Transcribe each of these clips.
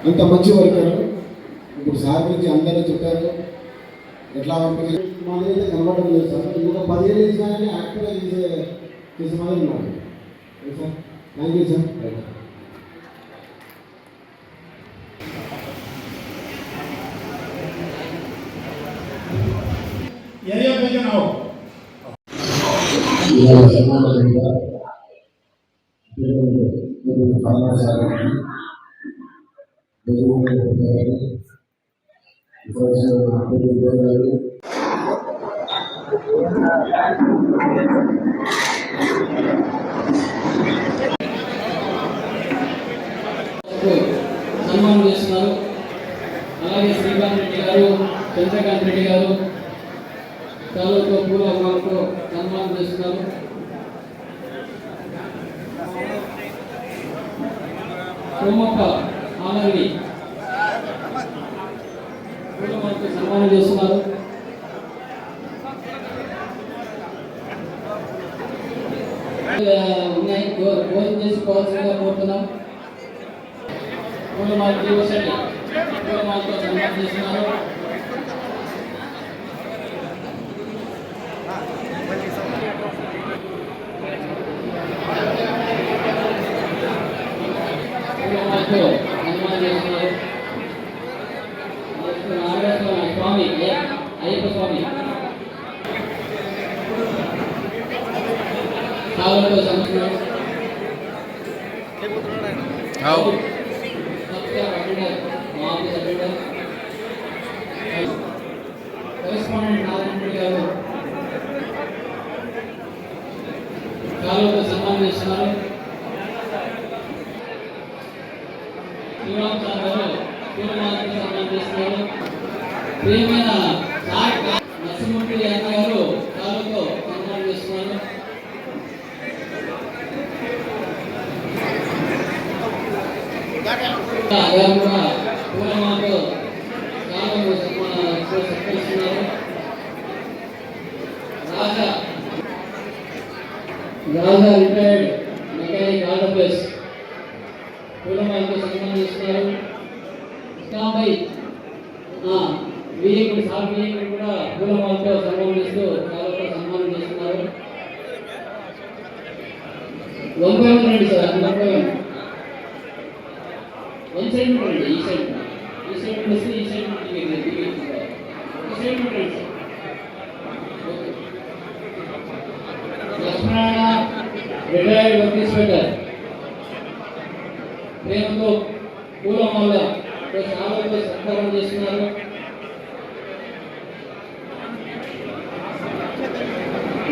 అంత మంచి వర్కర్ ఇప్పుడు సార్ గురించి అందరూ చెప్పారు. ఎట్లా పంపించి మా దగ్గర కనబడడం లేదు సార్. ఇంకొక పదిహేను ఇచ్చినా కానీ యాక్టివ్గా చేసే చేసే okay sir. Thank you sir area page నావు కళాశాలని సన్మానం చేస్తున్నారు అలాగే శ్రీకాంత్ రెడ్డి గారు చంద్రకాంత్ రెడ్డి గారు కళ్ళతో పూల వాళ్ళతో సన్మానం చేస్తున్నారు సోమప్ప ఆనంది సన్మానం చేస్తున్నారు. ఉన్నాయి. భోజనం చేసుకోవాల్సిందిగా కోరుతున్నాం. పూలమాల జీవశెట్టి పూలమాలతో సన్మానం చేస్తున్నారు పూలమాలతో సన్మానం చేస్తున్నారు నెక్స్ట్ నాగేశ్వర స్వామి అయ్య- అయ్యప్ప స్వామి కాలంలో సన్మానం కరెస్పాండెంట్ నారాయణ గారు కాలువతో సన్మానం చేస్తున్నారు. శివరాం సార్ గారు పూలమాలతో సన్మానం చేస్తున్నారు. ప్రియమైన అన్న గారు సన్మానం చేస్తున్నారు. గారు కూడా సన్మానం రాజా గాంధా రిటైర్డ్ మెకానిక్ ఆంధ్రప్రదేశ్ పూలమాలతో సన్మానం చేస్తున్నారు ఇస్లాంపై విజయకుడు సార్ విజయకుడు కూడా పూలమాలతో సన్మానం చేస్తూ కాలువతో సన్మానం చేస్తున్నారు వన్ బై వన్ రండి sir one by one one side ఉండండి ఈ సైడ్ ఈ సైడ్ వస్తే ఈ సైడ్ దిగండి దిగండి సార్ ఒక సైడ్ ఉండండి sir okay Lakshmana retired work inspector ప్రేమతో పూలమాల శాలతో సత్కారం చేస్తున్నారు.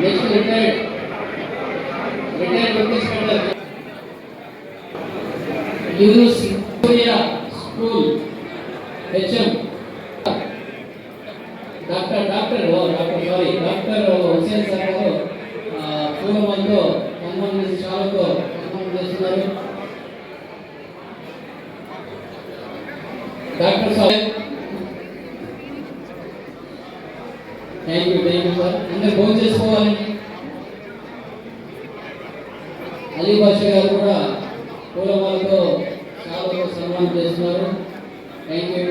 Next retired. Retired work inspector school HM. Doctor doctor doctor sorry doctor Hussain sir గారు ఆ, పూలమాలతో సన్మానం సన్మానం చేస్తున్నారు. Doctor sir thank you thank you sir అందరు భోజనం చేసుకోవాలి. అలీ భాష గారు కూడా పూలమాలతో షాలతో సన్మానం చేస్తున్నారు. థ్యాంక్ యూ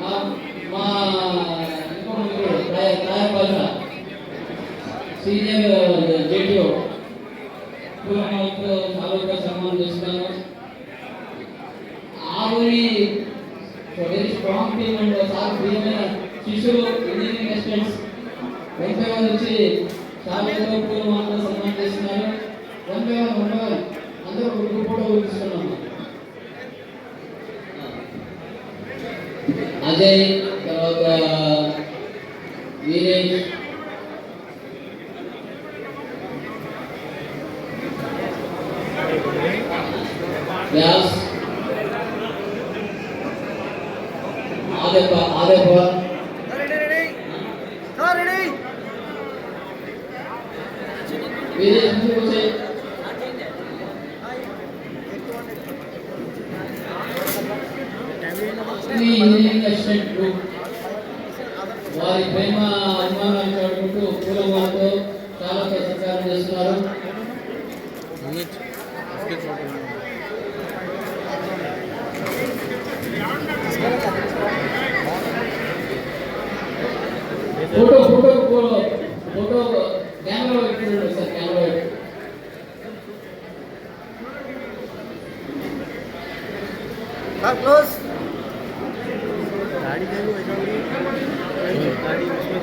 మా మా ఇంకొక మిత్రుడు రాయ రాయపాలన సీనియర్ అజయ్ తర్వాత వీరేష్ వ్యాస్ ఆదెప్ప ఆదెప్ప ఈ ఇంజనీరింగ్ అసిస్టెంట్ వారి ప్రేమ అభిమానాలు చాటుకుంటూ పూల వాళ్ళతో చాలా సత్కారం చేస్తున్నారు. Photo photo photo photo camera పెట్టుకోండి సార్ కెమెరా పెట్టి. క్లోజ్. गाड़ी देखो ऐसा हो रही है गाड़ी उसमें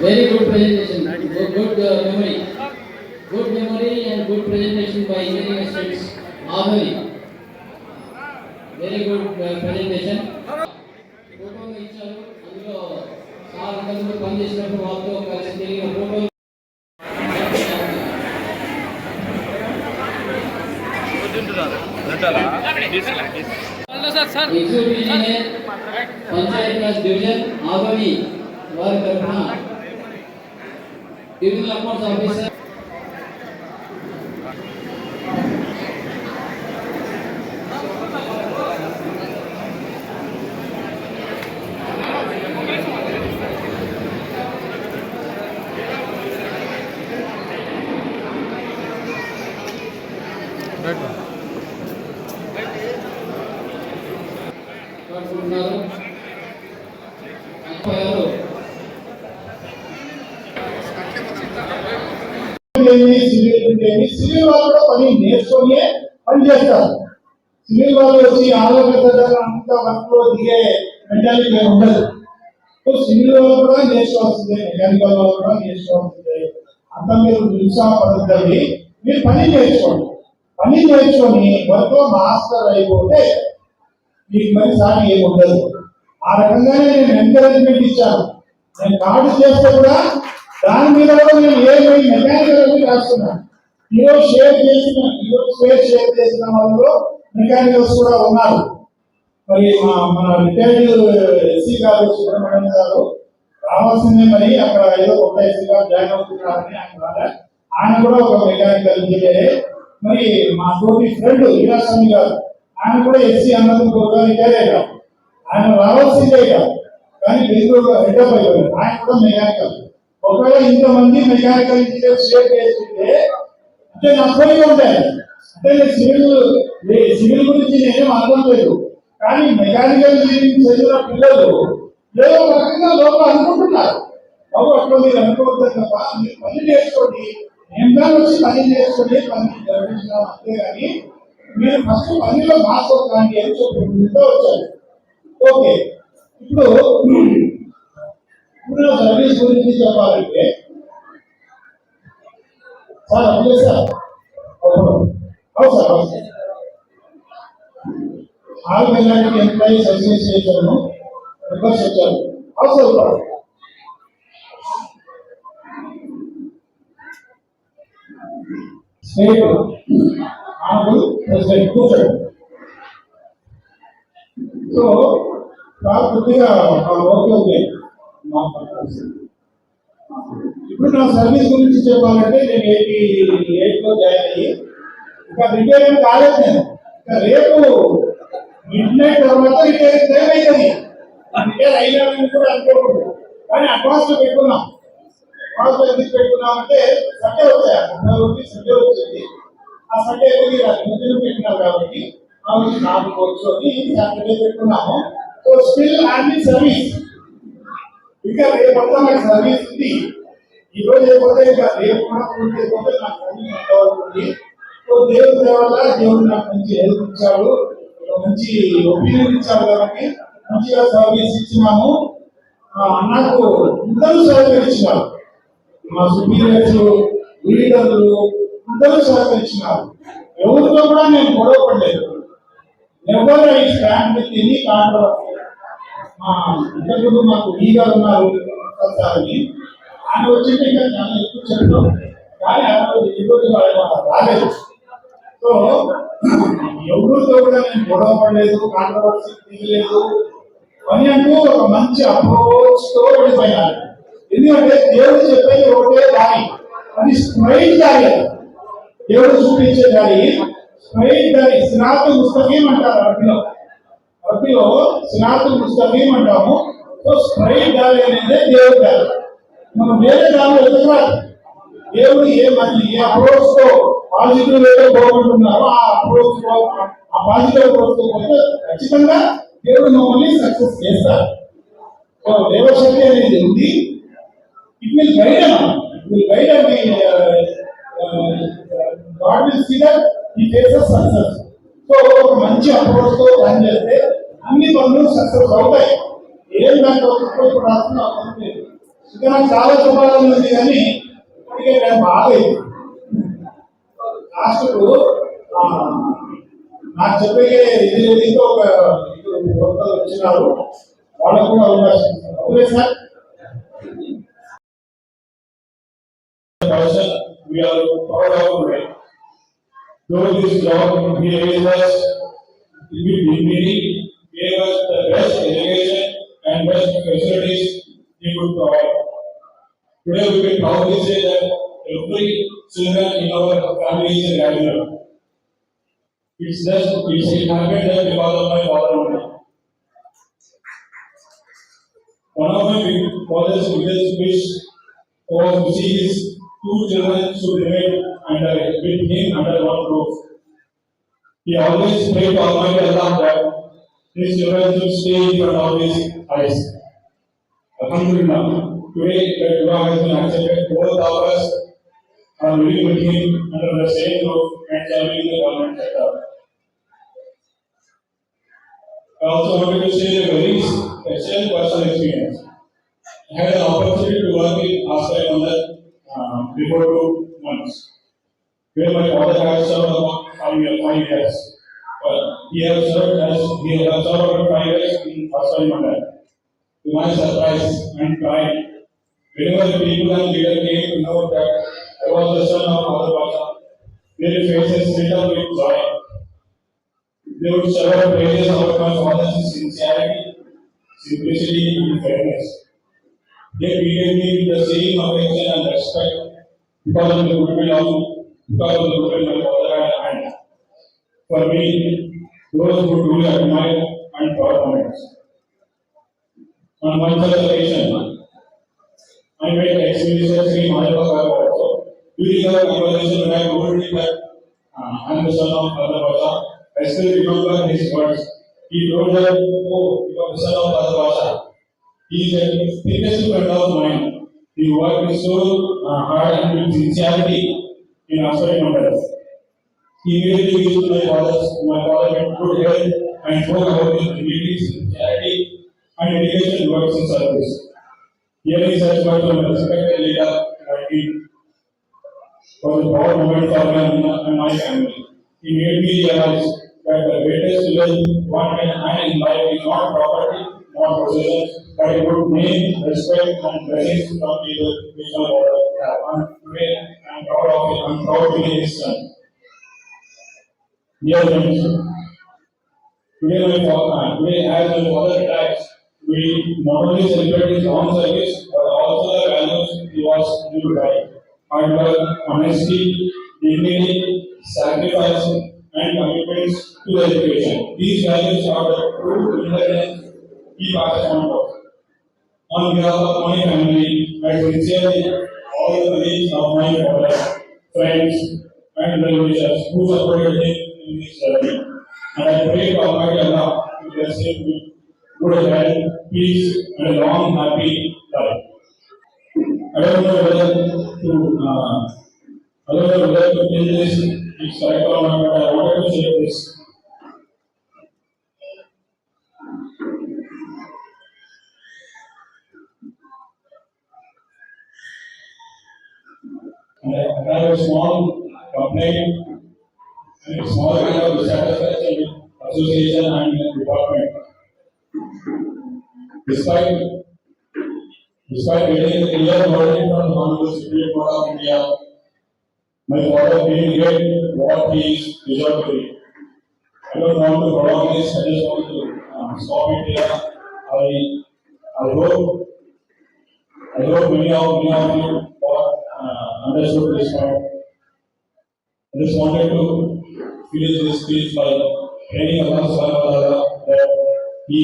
Very good presentation. Good, good uh, memory. Good memory and good presentation by engineering students. Avani. Very good uh, presentation. Photo ఇచ్చారు అందులో సార్ అందరూ పనిచేసినప్పుడు వాళ్ళతో కలిసి తిరిగిన photo executive engineer Panchayat Raj division Avani వారి తరఫున. Divisional accounts officer. సివిల్ ఉండేవి. సివిల్ వాళ్ళు కూడా పని నేర్చుకొని పని చేస్తారు సివిల్ వాళ్ళు వచ్చి ఆలోచన అంత వర్క్లో దిగే మెంటాలిటీ ఉండదు సో సివిల్ వాళ్ళు కూడా నేర్చుకోవాల్సిందే మెకానికల్ వాళ్ళు కూడా నేర్చుకోవాల్సిందే అంత మీరు నిరుత్సాహపడద్దండి మీరు పని నేర్చుకోండి పని నేర్చుకొని వర్క్లో మాస్టర్ అయిపోతే మీకు మరి సార్ ఏమి ఆ రకంగానే నేను ఎంకరేజ్మెంట్ ఇచ్చాను. నేను కార్డు చేస్తే కూడా దాని మీద కూడా నేను ఏమై మెకానికల్ అని రాస్తున్నాను. ఈరోజు షేర్ చేసిన ఈరోజు షేర్ షేర్ చేసిన వాళ్ళు మెకానికల్స్ కూడా ఉన్నారు. మరి మా మన రిటైర్డ్ ఎస్సీ గారు సుబ్రహ్మణ్యం గారు రావాల్సిందే మరి అక్కడ ఏదో ఒక ఎస్సీ గారు జాయిన్ అవుతున్నారని ఆయన ఆయన కూడా ఒక మెకానికల్ ఇంజనీరే మరి మా తోటి ఫ్రెండ్ వీరాస్వామి గారు. ఆయన కూడా ఎస్సీ అన్నదమ్ములుగా రిటైర్ అయ్యారు ఆయన రావాల్సిందే కాదు కానీ బెంగళూరులో హెడ్ అప్ అయిపోయారు. ఆయన కూడా మెకానికల్ ఒకవేళ ఇంతమంది మెకానికల్ ఇంజనీర్స్ షేర్ చేస్తుంటే అంటే నష్టంగా ఉంటాయి అంటే సివిల్ సివిల్ గురించి నేనేం అర్థం లేదు కానీ మెకానికల్ ఇంజనీరింగ్ చదివిన పిల్లలు ఏదో ఒక రకంగా లోపల అనుకుంటున్నారు. బాబు అట్లా మీరు అనుకోవద్దు తప్ప మీరు పని చేసుకోండి నేను వచ్చి పని నేర్చుకోండి పని జరిపించడం అంతే కానీ మీరు ఫస్ట్ పనిలో మాస్ కానీ అని చెప్పుకుంటూ వచ్చారు ఓకే. ఇప్పుడు ఇప్పుడు సర్వీస్ గురించి చెప్పాలంటే సార్ అదే సార్. అవును సార్ అవును sir. All mechanic employees association request వచ్చారు అవసరం సార్ అవును. ప్రెసిడెంట్ కూర్చోండి. సో చాలా కొద్దిగా ఓకే ఓకే ఇప్పుడు నా సర్వీస్ గురించి చెప్పాలంటే నేను ఎయిటీ ఎయిట్లో జాయిన్ అయ్యి ఇంకా రిటైర్ ఏం కాలేదు నేను. ఇంకా రేపు మిడ్ నైట్ తర్వాత రిటైర్ సేవ్ అవుతుంది రిటైర్ అయినామని కూడా అనుకోకూడదు. కానీ అడ్వాన్స్ పెట్టుకున్నాం. మనసులో ఎందుకు పెట్టుకున్నామంటే సండే వచ్చాయి ముప్పై ఒకటి సండే వచ్చింది ఆ సండే ఎందుకు ముందు పెట్టినారు కాబట్టి మనం నాకు కూర్చొని సాటర్డే పెట్టుకున్నాము. సో స్టిల్ అన్ని సర్వీస్ ఇంకా రేపంతా నాకు సర్వీస్ ఉంది. ఈరోజు లేకపోతే ఇంకా రేపు లేకపోతే నాకు సర్వీస్ ఉండవస్తుంది సో దేవుడి వల్ల దేవుడు నాకు మంచి హెల్ప్ ఇచ్చాడు. మంచి ఒపీనియన్ ఇచ్చాడు కాబట్టి మంచిగా సర్వీస్ ఇచ్చినాము. నాకు నాకు అందరూ ఇచ్చినారు మా సుపీరియర్స్ లీడర్లు అందరూ సహకరించినారు. ఎవరితో కూడా నేను గొడవపడలేదు ఎవరు ఈ స్టాండ్ తిని ఎనీ కాంట్రవర్సీ మా ఇంతకుముందు మాకు ఈగా ఉన్నారు అని ఆయన వచ్చింటే ఇంకా చాలా ఎక్కువ చెప్పడం. కానీ ఆ రోజు ఈ రోజు రాలేదు. సో ఎవరితో కూడా నేను గొడవపడలేదు కాంట్రవర్సీ తీయలేదు పని అంటూ ఒక మంచి అప్రోచ్తో వెళ్ళిపోయినారు ఎందుకంటే దేవుడు చెప్పేది దారి అది స్ట్రైట్ దారి దేవుడు చూపించే దారి స్ట్రైట్ దారి సినాతు పుస్తకం అంటారు అరబీలో? అరబీలో సినాతు పుస్తకం అంటాము సో స్ట్రైట్ దారి అనేది దేవుడు దారి మనం వేరే దారిలో వెతకరాదు. దేవుడు ఏ మంది ఏ అప్రోచ్తో పాజిటివ్ వేలో పోగొట్టున్నారో ఆ అప్రోచ్లో ఆ పాజిటివ్ అప్రోచ్తో పోతే ఖచ్చితంగా దేవుడు మమ్మల్ని సక్సెస్ చేస్తారు. దేవశక్తి అనేది ఉంది. ఇట్ విల్ గైడ్ అన్నమాట. It will guide and God will see that ఈ ఫేసెస్ సో ఒక మంచి అప్రోచ్తో ప్లాన్ చేస్తే అన్ని పనులు సక్సెస్ అవుతాయి. ఏం దాంట్లో ఇప్పుడు రాస్తున్నా ఇంకా నాకు చాలా చెప్పాలని ఉంది కానీ ఇప్పటికే నేను బాగలేదు లాస్ట్ నాకు చెప్పే ఇది ఒక వచ్చినారు. వాళ్ళకు కూడా అవకాశం okay sir? Person we are proud of today. Though this job gave us dignity, gave us the best education and best facilities we could provide. Today we can proudly say that every children in our family is a graduate. It's just, it's it happened that because of my father only. One of my father's biggest wish was to see his two children should remain under with him under one roof. He always prayed Almighty Allah that his children should stay in front of his eyes. Alhamdulillah, today the dua has been accepted. Both of us are living with him under the same roof and serving the government sector. I also wanted to share a very special personal experience. I had an opportunity to work in Aster Mandal uh, before two months, where my father had served about five years. Five years. But he has served as he has served about five years in Aster Mandal. To my surprise and pride, whenever the people and leader came to know that I was the son of Father Basha, their faces lit up with joy. They would shower praises about my father's sincerity, simplicity, and fairness. They me with the same affection and respect because of the goodwill of, because of the goodwill my father had had. For me, those who truly admire and moments. On one such occasion, I met ex-minister Sri Mahadeva also. During our conversation, when I told him that uh, I am the son of Basha, I still remember his words. He told that, oh, you are the son of. He is a thickest friend of mine. He worked so uh, hard and with sincerity in answering matters. He immediately wished my father, my father had good health and spoke about his dignity, sincerity, and dedication towards his service. Hearing such words from a respected leader him was a proud moment for me and my family. He made me realize that the greatest wealth one can have in life is not property, not possessions, but a good name, respect, and blessings from my father have. And today, I am proud of him, I am proud to be his son. Dear friends, today my father, today as my father retires, we not only celebrate his own service, but also the values he was lived by. Hard work, honesty, dignity, sacrifice, and commitments to education. These values are the true inheritance he passed on to. On behalf of my family, I sincerely all the colleagues of my father, friends, and well-wishers who supported him in this journey. And I pray to Almighty Allah to bless him with good health, peace, and a long, happy life. I don't know whether to, uh, I don't know whether to this, it's correct or not, but I wanted to share this. And I I have a small complaint, and a small kind of dissatisfaction with association and department. Despite, despite getting a clear warning from the Supreme Court of India my father didn't get what is to. I don't want to prolong this, I just want to uh, stop it here. I, I hope, I hope many of, many of you got, uh, understood this point. I just wanted to finish this speech by praying Allah subhanahu that He,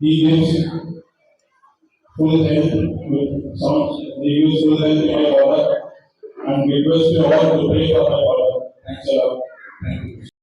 He gives full health with some, He gives full health to my father and request you all to pray for my. Thanks a lot. Thank you.